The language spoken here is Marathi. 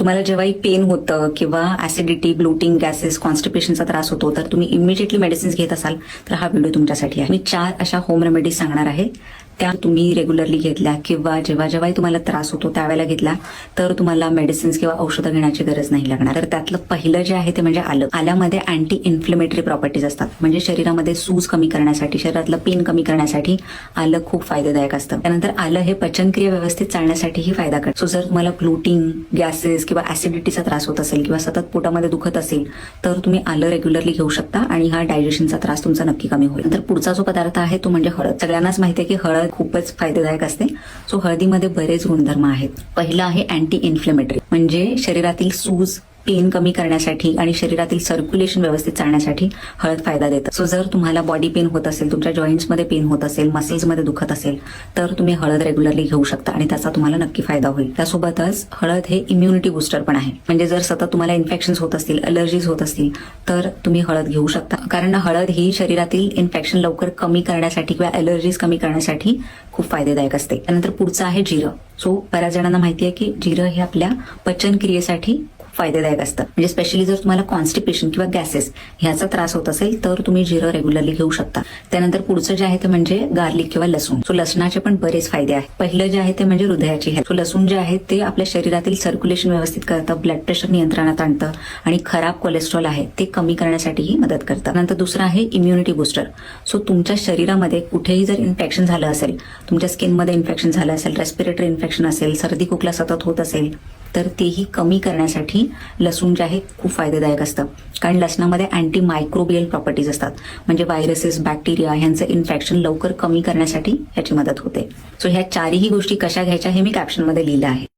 तुम्हाला जेव्हाही पेन होतं किंवा ऍसिडिटी ब्लोटिंग गॅसेस कॉन्स्टिपेशनचा त्रास होतो तर तुम्ही इमिजिएटली मेडिसिन्स घेत असाल तर हा व्हिडिओ तुमच्यासाठी आहे. मी चार अशा होम रेमेडीज सांगणार आहे. त्या तुम्ही रेग्युलरली घेतल्या किंवा जेव्हा जेव्हाही तुम्हाला त्रास होतो त्यावेळेला घेतला तर तुम्हाला मेडिसिन्स किंवा औषधं घेण्याची गरज नाही लागणार. तर त्यातलं पहिलं जे आहे ते म्हणजे आलं. आल्यामध्ये अँटी इन्फ्लेमेटरी प्रॉपर्टीज असतात. म्हणजे शरीरामध्ये सूज कमी करण्यासाठी शरीरातलं पेन कमी करण्यासाठी आलं खूप फायदेदायक असतं. त्यानंतर आलं हे पचनक्रिया व्यवस्थित चालण्यासाठीही फायदा करतं सो जर तुम्हाला ब्लोटिंग गॅसेस किंवा ऍसिडिटीचा त्रास होत असेल किंवा सतत पोटामध्ये दुखत असेल तर तुम्ही आलं रेग्युलरली घेऊ शकता आणि हा डायजेशनचा त्रास तुमचा नक्की कमी होईल. नंतर पुढचा जो पदार्थ आहे तो म्हणजे हळद. सगळ्यांनाच माहिती आहे की हळद खूपच फायदेदायक असते. सो हळदीमध्ये बरेच गुणधर्म आहेत. पहिला आहे अँटी इन्फ्लेमेटरी म्हणजे शरीरातील सूज पेन कमी करण्यासाठी आणि शरीरातील सर्क्युलेशन व्यवस्थित चालण्यासाठी हळद फायदा देतं. सो जर तुम्हाला बॉडी पेन होत असेल तुमच्या जॉईंट्समध्ये पेन होत असेल मसल्समध्ये दुखत असेल तर तुम्ही हळद रेग्युलरली घेऊ शकता आणि त्याचा तुम्हाला नक्की फायदा होईल. त्यासोबतच हळद हे इम्युनिटी बुस्टर पण आहे. म्हणजे जर सतत तुम्हाला इन्फेक्शन होत असतील अलर्जीज होत असतील तर तुम्ही हळद घेऊ शकता. कारण हळद ही शरीरातील इन्फेक्शन लवकर कमी करण्यासाठी किंवा अलर्जीज कमी करण्यासाठी खूप फायदेदायक असते. त्यानंतर पुढचं आहे जिरं. सो बऱ्याच जणांना माहिती आहे की जिरं हे आपल्या पचन क्रियेसाठी फायदेदायक असतं. म्हणजे स्पेशली जर तुम्हाला कॉन्स्टिपेशन किंवा गॅसेस ह्याचा त्रास होत असेल तर तुम्ही जिरं रेग्युलरली घेऊ शकता. त्यानंतर पुढचं जे आहे ते म्हणजे गार्लिक किंवा लसूण. सो लसणाचे पण बरेच फायदे आहेत. पहिलं जे आहे ते म्हणजे हृदयाची हेल्थ सो लसूण जे आहे ते आपल्या शरीरातील सर्क्युलेशन व्यवस्थित करतं ब्लड प्रेशर नियंत्रणात आणतं आणि खराब कोलेस्ट्रॉल आहे ते कमी करण्यासाठीही मदत करतं. नंतर दुसरं आहे इम्युनिटी बुस्टर सो तुमच्या शरीरामध्ये कुठेही जर इन्फेक्शन झालं असेल तुमच्या स्किनमध्ये इन्फेक्शन झालं असेल रेस्पिरेटरी इन्फेक्शन असेल सर्दी खोकला सतत होत असेल तर तेही कमी करण्यासाठी लसूण जे आहे खूप फायदेदायक असतं. कारण लसणामध्ये अँटी मायक्रोबियल प्रॉपर्टीज असतात. म्हणजे व्हायरसेस बॅक्टेरिया ह्यांचं इन्फेक्शन लवकर कमी करण्यासाठी ह्याची मदत होते. सो ह्या चारही गोष्टी कशा घ्यायच्या हे मी कॅप्शनमध्ये लिहिलं आहे.